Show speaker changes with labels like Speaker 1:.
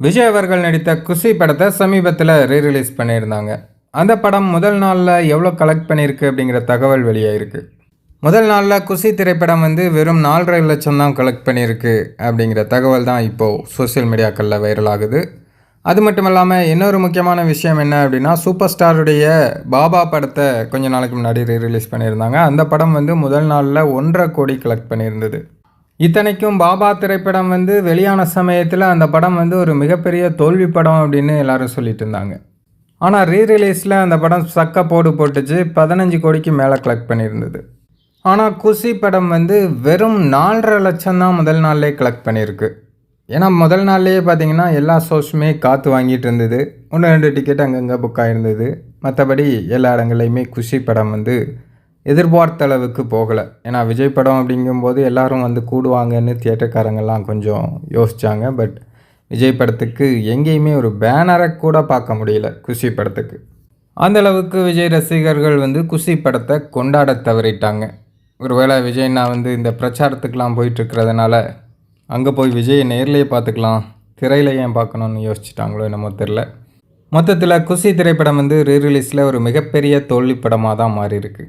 Speaker 1: விஜய் அவர்கள் நடித்த குஷி படத்தை சமீபத்தில் ரீரிலீஸ் பண்ணியிருந்தாங்க. அந்த படம் முதல் நாளில் எவ்வளோ கலெக்ட் பண்ணியிருக்கு அப்படிங்கிற தகவல் வெளியாகிருக்கு முதல் நாளில் குஷி திரைப்படம் வந்து வெறும் நாலரை லட்சம் தான் கலெக்ட் பண்ணியிருக்கு அப்படிங்கிற தகவல் தான் இப்போது சோஷியல் மீடியாக்களில் வைரல் ஆகுது. அது மட்டும் இல்லாமல் இன்னொரு முக்கியமான விஷயம் என்ன அப்படின்னா சூப்பர் ஸ்டாருடைய பாபா படத்தை கொஞ்ச நாளைக்கு முன்னாடி ரீரிலீஸ் பண்ணியிருந்தாங்க. அந்த படம் வந்து முதல் நாளில் ஒன்றரை கோடி கலெக்ட் பண்ணியிருந்தது. இத்தனைக்கும் பாபா திரைப்படம் வந்து வெளியான சமயத்தில் அந்த படம் வந்து ஒரு மிகப்பெரிய தோல்வி படம் அப்படின்னு எல்லாரும் சொல்லிட்டு இருந்தாங்க. ஆனால் ரீரிலீஸில் அந்த படம் சக்க போடு போட்டுச்சு பதினஞ்சு கோடிக்கு மேலே கலெக்ட் பண்ணியிருந்தது. ஆனால் குஷி படம் வந்து வெறும் நாலரை லட்சம் தான் முதல் நாள்லேயே கலெக்ட் பண்ணியிருக்கு. ஏன்னா முதல் நாள்லேயே பார்த்தீங்கன்னா எல்லா ஷோஸுமே காற்று வாங்கிட்டு இருந்தது. ஒன்று ரெண்டு டிக்கெட் அங்கங்கே புக் ஆகிருந்தது மற்றபடி எல்லா இடங்கள்லையுமே குஷி படம் வந்து எதிர்பார்த்த அளவுக்கு போகலை. ஏன்னா விஜய் படம் அப்படிங்கும்போது எல்லாரும் வந்து கூடுவாங்கன்னு தியேட்டர்காரங்கெல்லாம் கொஞ்சம் யோசித்தாங்க பட் விஜய் படத்துக்கு எங்கேயுமே ஒரு பேனரை கூட பார்க்க முடியல குஷி படத்துக்கு. அந்தளவுக்கு விஜய் ரசிகர்கள் வந்து குஷி படத்தை கொண்டாட தவறிட்டாங்க. ஒருவேளை விஜய்னா வந்து இந்த பிரச்சாரத்துக்கெலாம் போயிட்டுருக்கிறதுனால அங்கே போய் விஜயை நேர்லேயே பார்த்துக்கலாம் திரையில ஏன் பார்க்கணுன்னு யோசிச்சிட்டாங்களோ என்னமோ தெரில மொத்தத்தில் குஷி திரைப்படம் வந்து ரீரிலீஸில் ஒரு மிகப்பெரிய தோல்வி படமாக தான் மாறிருக்கு